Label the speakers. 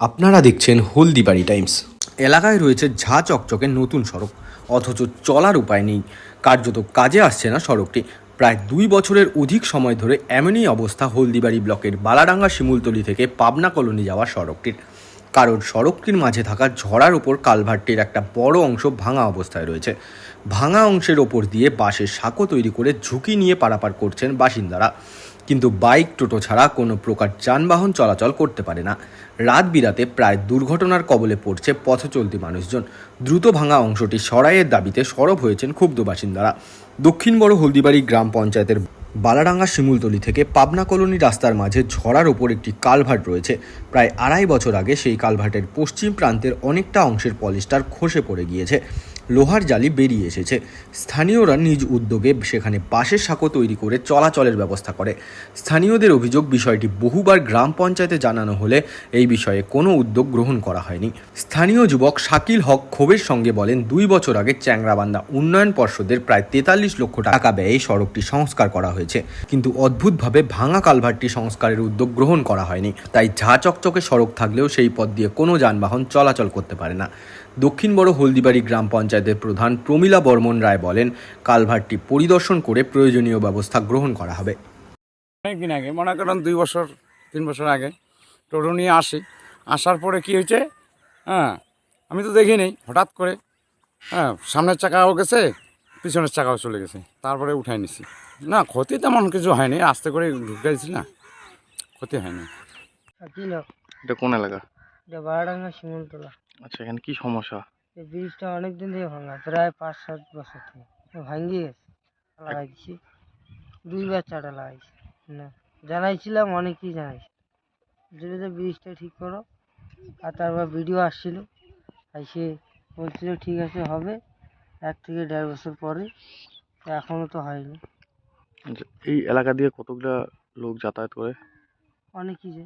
Speaker 1: আপনারা দেখছেন হলদিবাড়ি টাইমস। এলাকায় রয়েছে ঝা চকচকে নতুন সড়ক। অথচ চলার উপায় নেই। কার্যত কাজে আসছে না সড়কটি। প্রায় দুই বছরের অধিক সময় ধরে এমনই অবস্থা হলদিবাড়ি ব্লকের বালাডাঙ্গা শিমুলতলি থেকে পাবনা কলোনি যাওয়া সড়কটির। কারণ সড়কটির মাঝে থাকা ঝড়ার ওপর কালভার্টটির একটা বড় অংশ ভাঙা অবস্থায় রয়েছে। ভাঙা অংশের ওপর দিয়ে বাঁশের সাঁকো তৈরি করে ঝুঁকি নিয়ে পারাপার করছেন বাসিন্দারা। কিন্তু বাইক, টোটো ছাড়া কোনো প্রকার যানবাহন চলাচল করতে পারে না। রাত বিরাতে প্রায় দুর্ঘটনার কবলে পড়ছে পথ চলতি মানুষজন। দ্রুত ভাঙা অংশটি সরাইয়ের দাবিতে সরব হয়েছেন ক্ষুব্ধ বাসিন্দারা। দক্ষিণ বড় হলদিবাড়ি গ্রাম পঞ্চায়েতের বালাডাঙ্গা শিমুলতলি থেকে পাবনা কলোনি রাস্তার মাঝে ঝড়ার ওপর একটি কালভার্ট রয়েছে। প্রায় আড়াই বছর আগে সেই কালভার্টের পশ্চিম প্রান্তের অনেকটা অংশের পলিস্টার খসে পড়ে গিয়েছে। লোহার জালি বেরিয়ে এসেছে। স্থানীয়রা নিজ উদ্যোগে সেখানে বাঁশের সাঁকো তৈরি করে চলাচলের ব্যবস্থা করে। স্থানীয়দের অভিযোগ, বিষয়টি বহুবার গ্রাম পঞ্চায়েতে জানানো হলে এই বিষয়ে কোনো উদ্যোগ গ্রহণ করা হয়নি। স্থানীয় যুবক শাকিল হক ক্ষোভের সঙ্গে বলেন, দুই বছর আগে চ্যাংরাবান্ধা উন্নয়ন পর্ষদের প্রায় তেতাল্লিশ লক্ষ টাকা ব্যয়ে সড়কটি সংস্কার করা হয়েছে। কিন্তু অদ্ভুতভাবে ভাঙা কালভারটি সংস্কারের উদ্যোগ গ্রহণ করা হয়নি। তাই ঝা চকচকে সড়ক থাকলেও সেই পথ দিয়ে কোনো যানবাহন চলাচল করতে পারে না। দক্ষিণ বড় হলদিবাড়ি গ্রাম পঞ্চায়েতের প্রধান প্রমীলা বর্মন রায় বলেন কালভারটি পরিদর্শন করে প্রয়োজনীয় ব্যবস্থা গ্রহণ করা হবে।
Speaker 2: অনেকদিন আগে মনে করেন দুই বছর তিন বছর আগে টোটো নিয়ে আসি। আসার পরে কি হয়েছে? হ্যাঁ আমি তো দেখিনি হঠাৎ করে হ্যাঁ সামনের চাকাও গেছে পিছনের চাকাও চলে গেছে তারপরে উঠাই নিছি। না ক্ষতি তেমন কিছু হয়নি আস্তে করে ঢুকাইছি না ক্ষতি হয়নি।
Speaker 3: এটা কোন এলাকা?
Speaker 4: এটা বারাডাঙ্গা শিমুলতলা।
Speaker 3: আচ্ছা এখানে কি সমস্যা?
Speaker 4: এই ব্রিজটা অনেক দিন থেকে ভাঙা প্রায় পাঁচ সাত বছর থেকে তো ভাঙ্গি গেছে লাগাইছি। দুইবার চাটা লাগাইছি। না জানাইছিলাম অনেকেই জানাইছি। যদি তো ব্রিজটা ঠিক করো। আর তারপর ভিডিও আসছিল। এসে বলছিল ঠিক আছে হবে। এক থেকে দেড় বছর পরে এখনও তো হয়নি।
Speaker 3: আচ্ছা, এই এলাকা দিয়ে কতগুলা লোক যাতায়াত করে?
Speaker 4: অনেকই যে